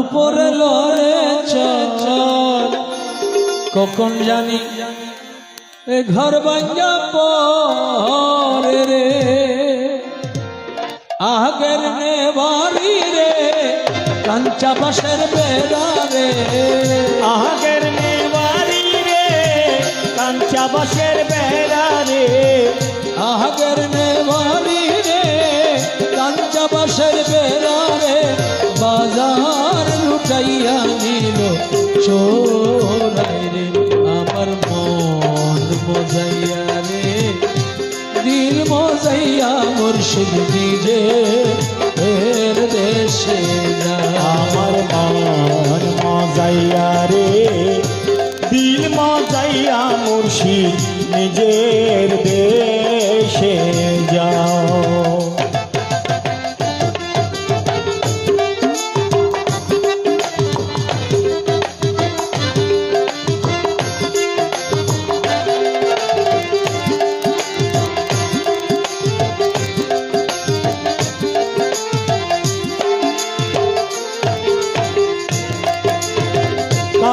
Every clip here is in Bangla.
উপরে লড়ে চল কখন জানি এ ঘর ভাঙ্গা পরে রে। আগের নে বাড়ি রে কাঞ্চা বাসের বেড়া রে। আগের নেওয়ারি রে কাঞ্চা বাসের বেড়া রে। আগের নে বাড়ি রে কাঞ্চা বাসের বেড়া চোরাই রে আমার মন মজাইয়া রে। দিল মজাইয়া মুর্শিদ নিজে ফের দেশে আমার মন মজাইয়া রে। দিল মজাইয়া মুর্শিদ নিজের দেশে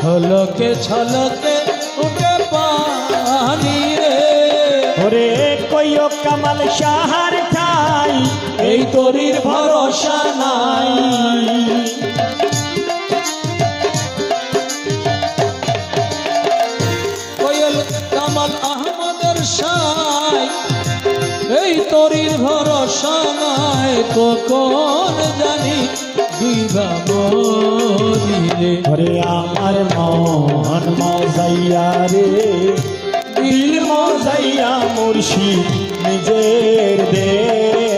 ছলকে ছলকে উঠে পানি রে। ওরে কইও কামাল শাহার ঠাই এই তরির ভরসা নাই। কোয়েল কামাল আহমদের সাই এই তরির ভরসা নাই। কখন জানি বিভা মরিলে ওরে আমার মন মজাইয়া রে দিল মজাইয়া মুর্শিদ নিজের দেশে।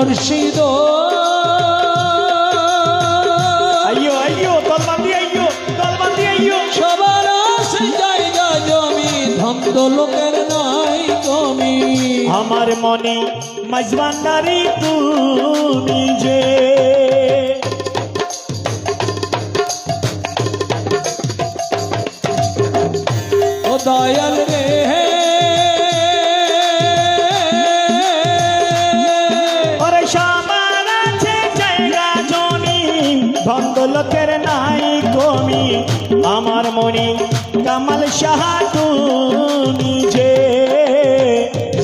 মুর্শিদ আইয়ো আইয়ো তলবান্দি আইয়ো তলবান্দি আইয়ো। সবার আছে জায়গা জমি ধন্দ লোকের নাই কমি। আমার মনে মজবান্দারি তুমি যে। দয়াল রে কামাল সাহা যে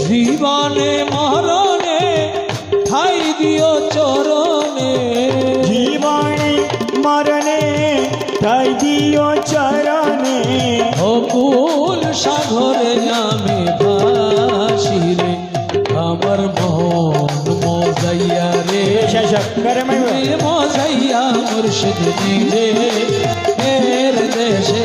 জীবনে মরণে ঠাই দিও চরণে। জীবনে মরণে তাই দিও চরণে। অকুল সাগরে আমি ভাসি রে। আমার মন মজাইয়া রে মজাইয়া মুর্শিদ নিজে ফের দেশে